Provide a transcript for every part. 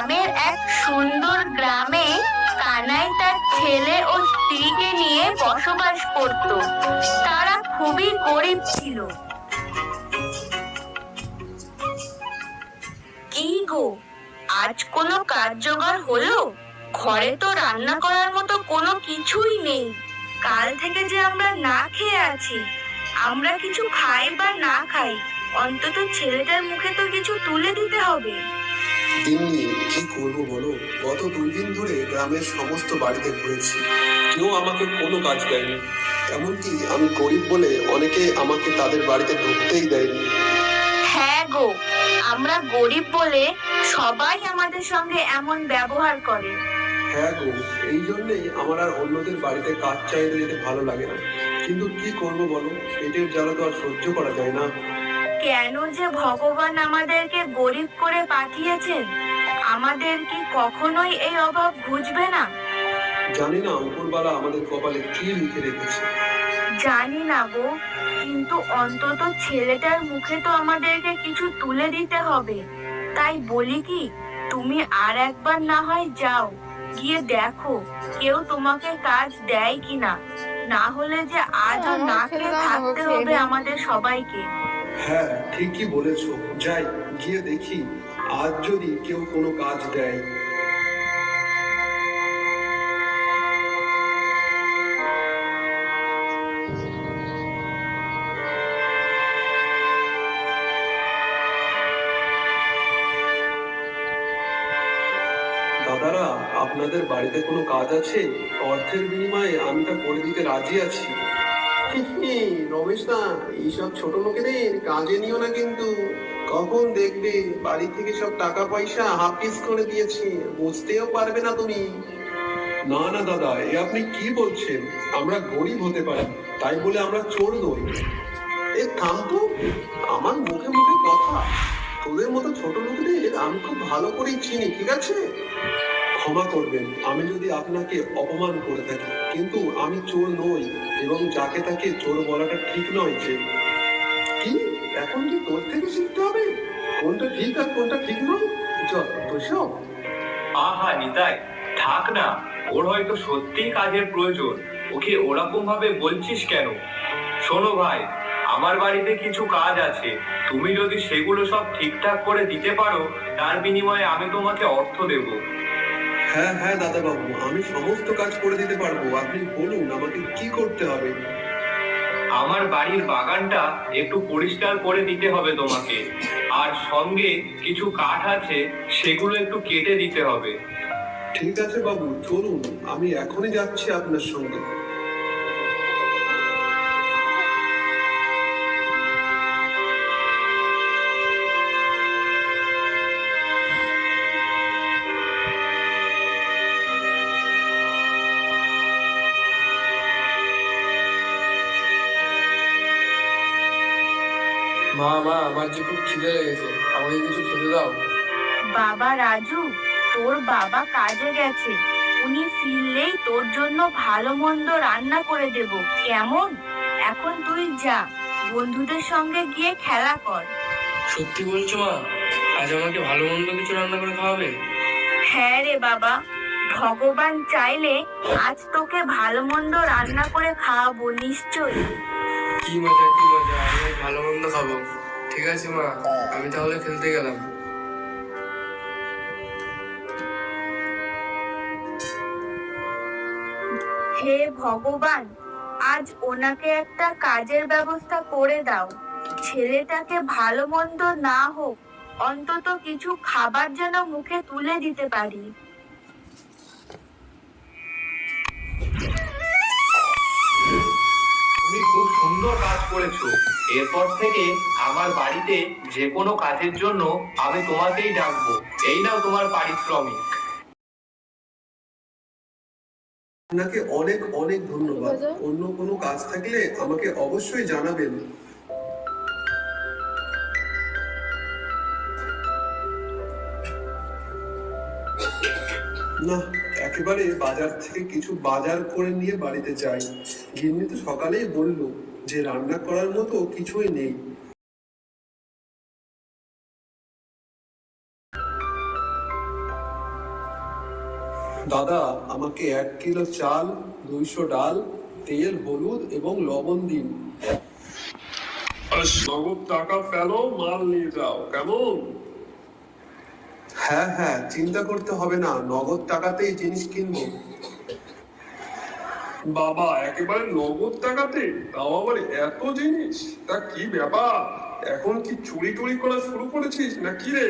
গ্রামের এক সুন্দর গ্রামে কানাই তার ছেলে ও স্ত্রীকে নিয়ে বসবাস করত। তারা খুবই গরিব ছিল। কি গো, আজ কোনো কাজ জোগাড় হলো? ঘরে তো রান্না করার মতো কোনো কিছুই নেই। কাল থেকে যে আমরা না খেয়ে আছি, আমরা কিছু খাই বা না খাই, অন্তত ছেলেটার মুখে তো কিছু তুলে দিতে হবে। তিন্নি কি করব বলো? গত দুই দিন ধরে গ্রামের সমস্ত বাড়িতে ঘুরেছি। কেউ আমাকে কোনো কাজ দেয়নি। এমনকি আমি গরিব বলে অনেকে আমাকে তাদের বাড়িতে ঢুকতেই দেয়নি। হ্যাঁ গো আমরা গরিব বলে সবাই আমাদের সঙ্গে এমন ব্যবহার করে। হ্যাঁ গো এই জন্যেই আমার আর অন্যদের বাড়িতে কাজ চাইতে যেতে ভালো লাগে না। কিন্তু কি করব বলো? পেটের জ্বালা তো আর সহ্য করা যায় না। কেন যে ভগবান আমাদেরকে গরিব করে পাঠিয়েছেন? আমাদের কি কখনোই এই অভাব বুঝবে না? জানি না উপরবালা আমাদের কপালে কি লিখে রেখেছে। জানি না গো কিন্তু অন্তত ছেলেটার মুখে তো আমাদেরকে কিছু তুলে দিতে হবে। তাই বলি কি তুমি আর একবার না হয় যাও গিয়ে দেখো কেউ তোমাকে কাজ দেয় কিনা। না হলে যে আজও হ্যাঁ, না খেয়ে থাকতে হবে আমাদের সবাইকে। হ্যাঁ ঠিকই বলেছ। যাই, গিয়ে দেখি। আজ যদি কেউ কোনো কাজ দেয়। দাদারা, আপনাদের বাড়িতে কোনো কাজ আছে? অর্থের বিনিময়ে আমি তা করে দিতে রাজি আছি। রমেশ দা এইসব ছোট লোকেদের কাজে নিও না কিন্তু। কখন দেখবে? বাড়ি থেকে সব টাকা পয়সা হাফিস করে দিয়েছে। বুঝতেও পারবে না তুমি। না না দাদা এ আপনি কি বলছেন? আমরা গরিব হতে পারি তাই বলে আমরা চোর নই। এ থাম তো। আমার মুখে মুখে কথা। তোদের মতো ছোট লোকদের আমি খুব ভালো করেই চিনি ঠিক আছে? ক্ষমা করবেন আমি যদি আপনাকে অপমান করে থাকি। কিন্তু আমি চোর নই এবং যাকে তাকে চোর বলাটা ঠিক নয় যে। কি? এখন কি তোর থেকে শিখতে হবে? কোনটা ঠিক আর কোনটা ঠিক নয়? চল, বসো। আহা, নিতাই, থাক না। ওর হয়তো সত্যিই কাজের প্রয়োজন। ওকে ওরকম ভাবে বলছিস কেন? শোনো ভাই, আমার বাড়িতে কিছু কাজ আছে। তুমি যদি সেগুলো সব ঠিকঠাক করে দিতে পারো, তার বিনিময়ে আমি তোমাকে অর্থ দেব। হ্যাঁ হ্যাঁ দাদা বাবু আমি সমস্ত কাজ করে দিতে পারব। আপনি বলুন আমাকে কি করতে হবে? আমার বাড়ির বাগানটা একটু পরিষ্কার করে দিতে হবে তোমাকে। আর সঙ্গে কিছু কাঠ আছে সেগুলো একটু কেটে দিতে হবে। ঠিক আছে বাবু চলুন আমি এখনই যাচ্ছি আপনার সঙ্গে। মা মা আমার যে খুব খিদে লেগেছে আমাকে কিছু খেতে দাও। বাবা রাজু তোর বাবা কাজে গেছে। উনি ফিরলেই তোর জন্য ভালো মন্দ রান্না করে দেব। কেমন? এখন তুই যা বন্ধুদের সঙ্গে গিয়ে খেলা কর। সত্যি বলছো মা আজ আমাকে ভালো মন্দ কিছু রান্না করে খাওয়াবে? হ্যাঁ রে বাবা ভগবান চাইলে আজ তোকে ভালো মন্দ রান্না করে খাওয়াবো নিশ্চয়ই। কি মজা কি মজা। ভালো মন্দ খাব। ঠিক আছে, মা? আমি তাহলে খেলতে গেলাম। হে ভগবান, আজ ওনাকে একটা কাজের ব্যবস্থা করে দাও। ছেলেটাকে ভালো মন্দ না হোক, অন্তত কিছু খাবার যেন মুখে তুলে দিতে পারি। সুন্দর কাজ করেছ। এরপর থেকে আমার বাড়িতে যে কোনো কাজের জন্য আমি তোমাকেই ডাকবো। এই নাও তোমার পারিশ্রমিক। আপনাকে অনেক অনেক ধন্যবাদ। অন্য কোনো কাজ থাকলে আমাকে অবশ্যই জানাবেন। না একেবারে বাজার থেকে কিছু বাজার করে নিয়ে বাড়িতে যাই। গিন্নি তো সকালেই বলল যে রান্না করার মতো কিছুই নেই। দাদা, আমাকে এক কিলো চাল, দুইশো ডাল, তেল, হলুদ এবং লবণ দিন। নগদ টাকা ফেলো, মাল নিয়ে যাও। কেমন? হ্যাঁ হ্যাঁ চিন্তা করতে হবে না। নগদ টাকাতেই জিনিস কিনবো। বাবা একেবারে নগদ টাকাতে? তাও আবার এত জিনিস? তা কি ব্যাপার? এখন কি চুরি টুরি করা শুরু করেছিস না কি রে?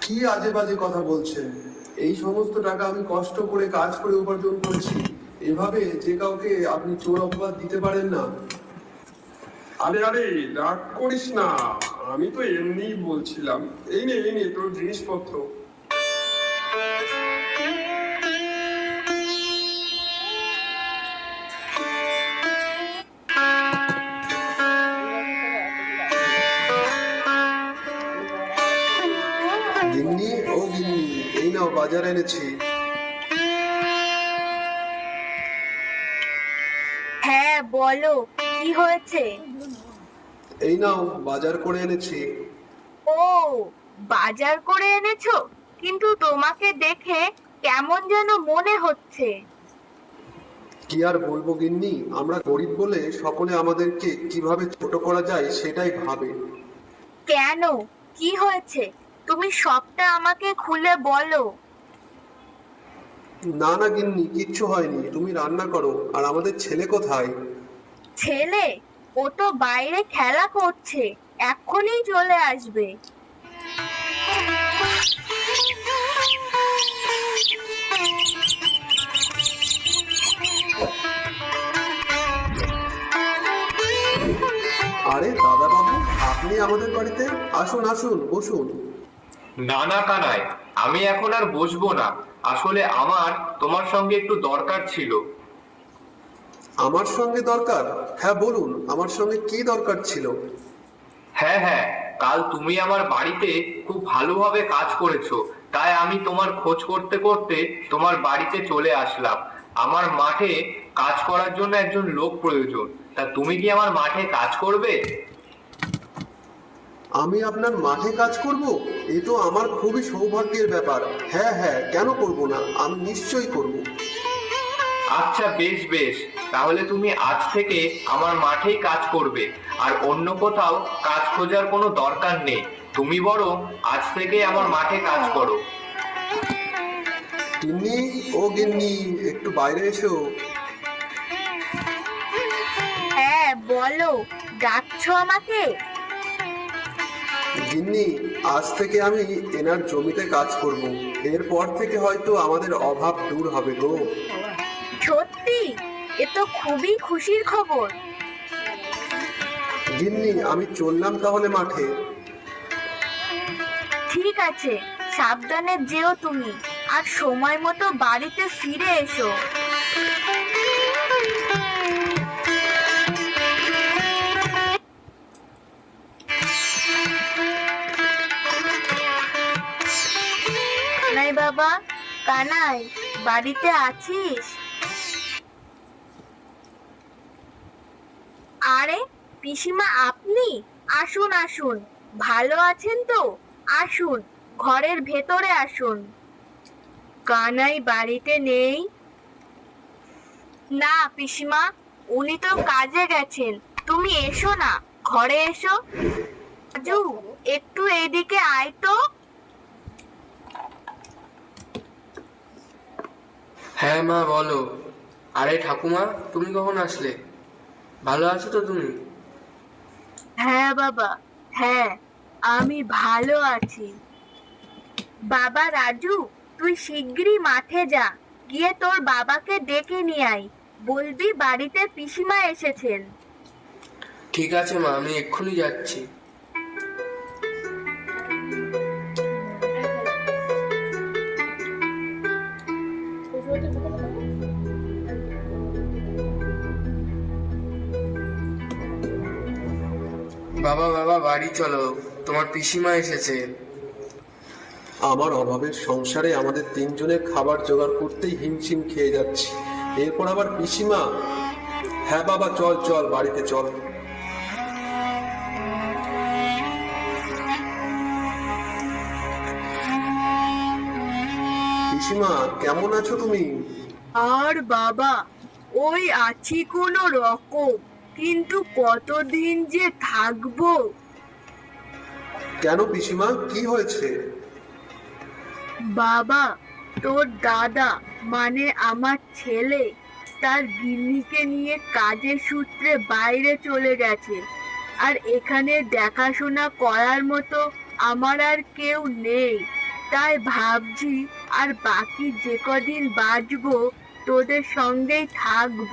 কি আজে বাজে কথা বলছেন? এই সমস্ত টাকা আমি কষ্ট করে কাজ করে উপার্জন করছি। এভাবে যে কাউকে আপনি চোর অপবাদ দিতে পারেন না। আরে আরে রাগ করিস না। আমি তো এমনিই বলছিলাম। এই নে এই নে তোর জিনিসপত্র। বাজার এনেছি। হ্যাঁ বলো কি হয়েছে? এই নাও বাজার করে এনেছি। ও বাজার করে এনেছো? কিন্তু তোমাকে দেখে কেমন যেন মনে হচ্ছে। কি আর বলব গিন্নি আমরা গরিব বলে সকলে আমাদেরকে কীভাবে ছোট করা যায় সেটাই ভাবে। কেন? কি হয়েছে? তুমি সবটা আমাকে খুলে বলো। না না গিন্নি কিচ্ছু হয়নি। তুমি রান্না করো। আর আমাদের ছেলে কোথায়? ছেলে? ও তো বাইরে খেলা করছে। এক্ষুনি চলে আসবে। আরে দাদা বাবু আপনি আমাদের বাড়িতে? আসুন আসুন বসুন। না না কানাই আমি এখন আর বসবো না। আসলে আমার তোমার সঙ্গে একটু দরকার ছিল। আমার সঙ্গে দরকার? হ্যাঁ বলুন আমার সঙ্গে কি দরকার ছিল? হ্যাঁ হ্যাঁ কাল তুমি আমার বাড়িতে খুব ভালোভাবে কাজ করেছ তাই আমি তোমার খোঁজ করতে করতে তোমার বাড়িতে চলে আসলাম। আমার মাঠে কাজ করার জন্য একজন লোক প্রয়োজন তা তুমি কি আমার মাঠে কাজ করবে? আমি আপনার মাঠে কাজ করব? এ তো আমার খুবই সৌভাগ্যের ব্যাপার। হ্যাঁ হ্যাঁ কেন করব না? আমি নিশ্চয়ই করব। আচ্ছা বেশ বেশ। তাহলে তুমি আজ থেকে আমার মাঠেই কাজ করবে। আর অন্য কোথাও কাজ খোঁজার কোনো দরকার নেই। তুমি বরং আজ থেকে আমার মাঠে কাজ করো। গিন্নি ও গিন্নি একটু বাইরে এসো। হ্যাঁ বলো। ডাকছো আমাকে? গিন্নি আজ থেকে আমি এনার জমিতে কাজ করব। এরপর থেকে হয়তো আমাদের অভাব দূর হবে গো। সত্যি? এ তো খুবই খুশির খবর। গিন্নি আমি চললাম তাহলে মাঠে। ঠিক আছে সাবধানে যেও তুমি। আর সময় মতো বাড়িতে ফিরে এসো। কানাই, বাড়িতে আছিস? আরে, পিসিমা আপনি? আসুন আসুন। ভালো আছেন তো? আসুন, ঘরের ভেতরে আসুন। কানাই বাড়িতে নেই? না, পিসিমা, উনি তো কাজে গেছেন। তুমি এসো না, ঘরে এসো। একটু এইদিকে আয় তো। হ্যাঁ মা বলো। আরে ঠাকুমা তুমি কখন আসলে? ভালো আছো তো তুমি? হ্যাঁ বাবা হ্যাঁ আমি ভালো আছি। বাবা রাজু তুই শিগগিরই মাঠে যা। গিয়ে তোর বাবাকে ডেকে নিয়ে আয়। বলবি বাড়িতে পিসিমা এসেছেন। ঠিক আছে মা আমি এক্ষুনি যাচ্ছি। বাড়ি চলো। তোমার পিসিমা এসেছে। আমার অভাবের সংসারে আমাদের তিনজনের খাবার জোগাড় করতেই হিমশিম খেয়ে যাচ্ছি। এরপর আবার পিসিমা? হ্যাঁ বাবা চল চল বাড়িতে চল। পিসিমা কেমন আছো তুমি? আর বাবা ওই আছি কোনো রকম কিন্তু কতদিন যে থাকব? কেন পিসিমা? কি হয়েছে? বাবা তোর দাদা মানে আমার ছেলে তার গিন্নিকে নিয়ে কাজের সূত্রে বাইরে চলে গেছে। আর এখানে দেখাশোনা করার মতো আমার আর কেউ নেই। তাই ভাবছি আর বাকি যে কদিন বাঁচবো তোদের সঙ্গেই থাকব।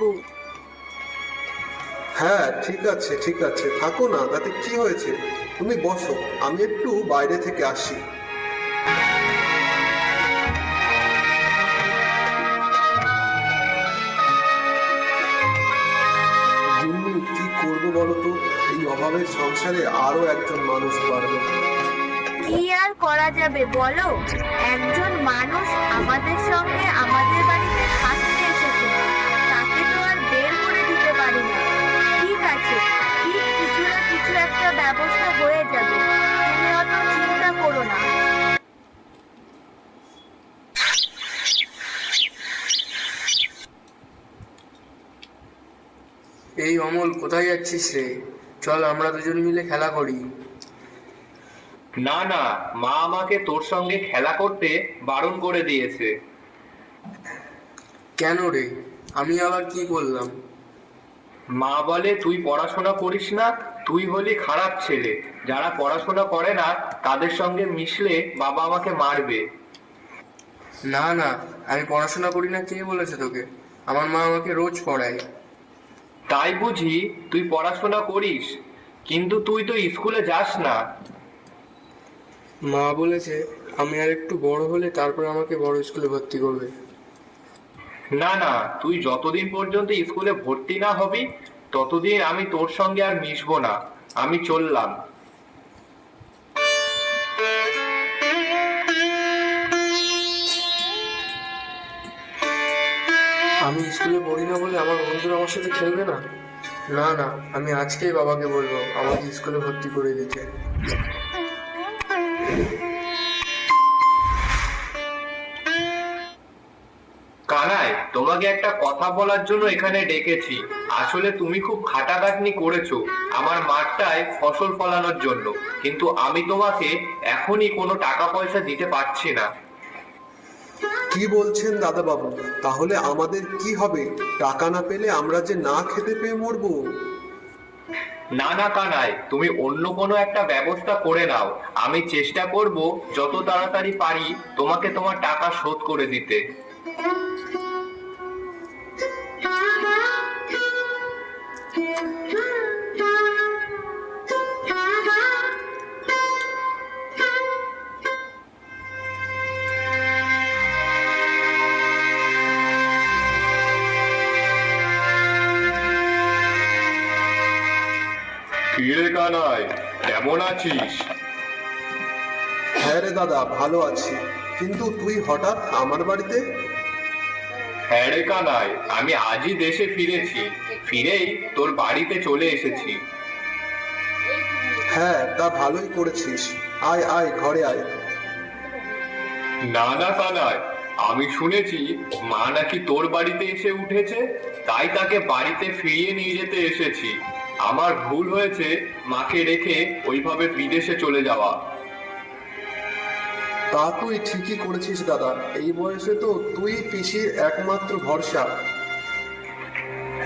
হ্যাঁ ঠিক আছে ঠিক আছে। থাকো না তাতে কি হয়েছে? তুমি বসো, আমি একটু বাইরে থেকে আসি। কি করব বলো তো এই অভাবের সংসারে আরও একজন মানুষ বাড়বে। কি আর করা যাবে বলো? একজন মানুষ আমাদের সঙ্গে আমাদের বাড়িতে থাকতে ব্যবস্থা হয়ে যাবে। তুমি অত চিন্তা করো না। এই অমল কোথায় যাচ্ছিস রে? চল আমরা দুজন মিলে খেলা করি। না না মা আমাকে তোর সঙ্গে খেলা করতে বারণ করে দিয়েছে। কেন রে? আমি আবার কি করলাম? মা বলে তুই পড়াশোনা করিস না? তুই হলি খারাপ ছেলে। যারা পড়াশোনা করে না তাদের সঙ্গে মিশলে বাবা আমাকে মারবে। না না আমি পড়াশোনা করি না কে বলেছে তোকে? আমার মা আমাকে রোজ পড়ায়। তাই বুঝি তুই পড়াশোনা করিস কিন্তু তুই তো স্কুলে যাস না। মা বলেছে আমি আর একটু বড় হলে তারপর আমাকে বড় স্কুলে ভর্তি করবে। না না তুই যতদিন পর্যন্ত স্কুলে ভর্তি না হবি ততদিন আমি তোর সঙ্গে আর মিশবো না আমি চললাম। আমি স্কুলে পড়ি না বলে আমার বন্ধুরা আমার সাথে খেলবে না? না না আমি আজকেই বাবাকে বলব আমাকে স্কুলে ভর্তি করে দিতে। কানাই তোমাকে একটা কথা বলার জন্য এখানে ডেকেছি। আসলে তুমি খুব খাটাখাটনি করেছ আমার মাঠটায় ফসল ফলানোর জন্য। কিন্তু আমি তোমাকে এখনই কোনো টাকা পয়সা দিতে পারছি না। কি বলছেন দাদা বাবু তাহলে আমাদের কি হবে? টাকা না পেলে আমরা যে না খেতে পেয়ে মরবো? না না কানাই তুমি অন্য কোনো একটা ব্যবস্থা করে নাও। আমি চেষ্টা করব যত তাড়াতাড়ি পারি তোমাকে তোমার টাকা শোধ করে দিতে। কেমন আছিস? হ্যাঁ রে দাদা ভালো আছি। কিন্তু তুই হঠাৎ আমার বাড়িতে? হ্যাঁ রে কানাই আমি আজই দেশে ফিরেছি। ফিরেই তোর বাড়িতে চলে এসেছি। হ্যাঁ তা ভালোই করেছিস। আয় আয় ঘরে আয়। না না কানাই আমি শুনেছি মা নাকি তোর বাড়িতে এসে উঠেছে তাই তাকে বাড়িতে ফিরিয়ে নিয়ে যেতে এসেছি। আমার ভুল হয়েছে মাকে রেখে ওইভাবে বিদেশে চলে যাওয়া। তা তুই ঠিকই করেছিস দাদা। এই বয়সে তো তুই পিসির একমাত্র ভরসা।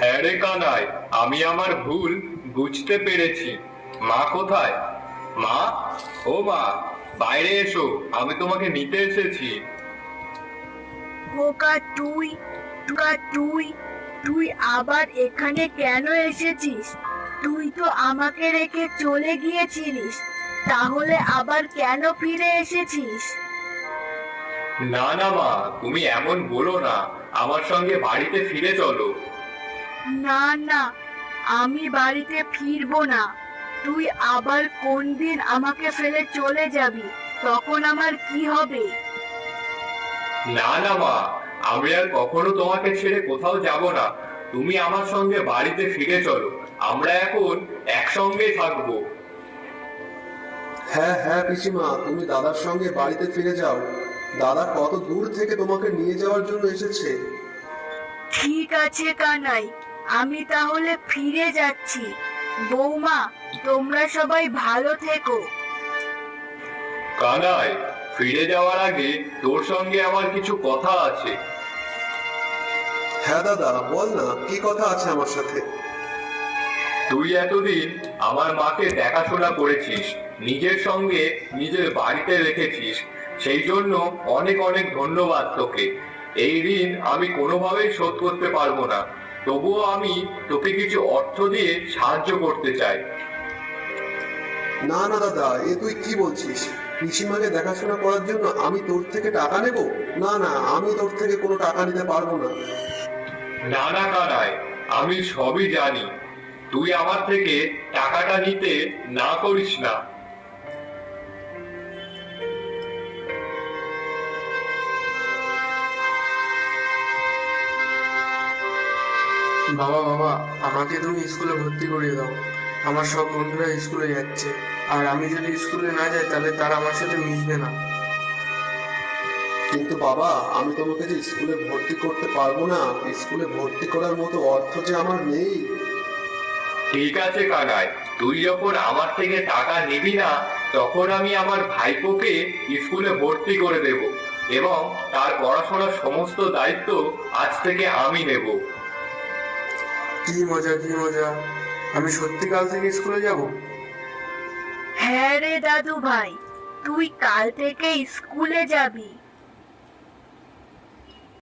হ্যাঁ রে কানাই আমি আমার ভুল বুঝতে পেরেছি। মা কোথায়? মা? ও মা বাইরে এসো আমি তোমাকে নিতে এসেছি। খোকা তুই তুই তুই আবার এখানে কেন এসেছিস? তুই তো আমাকে রেখে চলে গিয়েছিলিস তাহলে আবার কেন ফিরে এসেছিস? না না মা তুমি এমন বলো না আমার সঙ্গে বাড়িতে ফিরে চলো। না না আমি বাড়িতে ফিরবো না। তুই আবার কোন দিন আমাকে ফেলে চলে যাবি তখন আমার কি হবে? না না মা আমি আর কখনো তোমাকে ছেড়ে কোথাও যাব না। তুমি আমার সঙ্গে বাড়িতে ফিরে চলো। আমরা এখন একসঙ্গে থাকব। হ্যাঁ হ্যাঁ পিসিমা তুমি দাদার সঙ্গে বাড়িতে ফিরে যাও। দাদা কত দূর থেকে তোমাকে নিয়ে যাওয়ার জন্য এসেছে। ঠিক আছে কানাই। আমি তাহলে ফিরে যাচ্ছি। বৌমা তোমরা সবাই ভালো থেকো। কানাই ফিরে যাওয়ার আগে তোর সঙ্গে আমার কিছু কথা আছে। হ্যাঁ দাদা বল না কি কথা আছে আমার সাথে? তুই এতদিন আমার মাকে দেখাশোনা করেছিস নিজের সঙ্গে নিজের বাড়িতে রেখেছিস সেই জন্য অনেক অনেক ধন্যবাদ তোকে। এই ঋণ আমি কোনোভাবেই শোধ করতে পারব না। তবুও আমি তোকে কিছু অর্থ দিয়ে সাহায্য করতে চাই। না না দাদা এ তুই কি বলছিস? পিসিমাকে দেখাশোনা করার জন্য আমি তোর থেকে টাকা নেব? না না আমি তোর থেকে কোনো টাকা নিতে পারব না। না না কানাই আমি সবই জানি। তুই আমার থেকে টাকাটা নিতে না করিস না। বাবা বাবা আমাকে তুমি স্কুলে ভর্তি করিয়ে দাও। আমার সব বন্ধুরা স্কুলে যাচ্ছে। আর আমি যদি স্কুলে না যাই তাহলে তারা আমার সাথে মিশবে না। কিন্তু বাবা আমি তোমাকে যে স্কুলে ভর্তি করতে পারব না স্কুলে ভর্তি করার মতো অর্থ যে আমার নেই। ঠিক আছে কানাই তুই যখন আমার থেকে টাকা নিবি না তখন আমি আমার ভাইপোকে স্কুলে ভর্তি করে দেব এবং তার পড়াশোনার সমস্ত দায়িত্ব আজ থেকে আমি নেব। কি মজা কি মজা। আমি সত্যি কাল থেকে স্কুলে যাব? হ্যাঁ রে দাদু ভাই তুই কাল থেকে স্কুলে যাবি।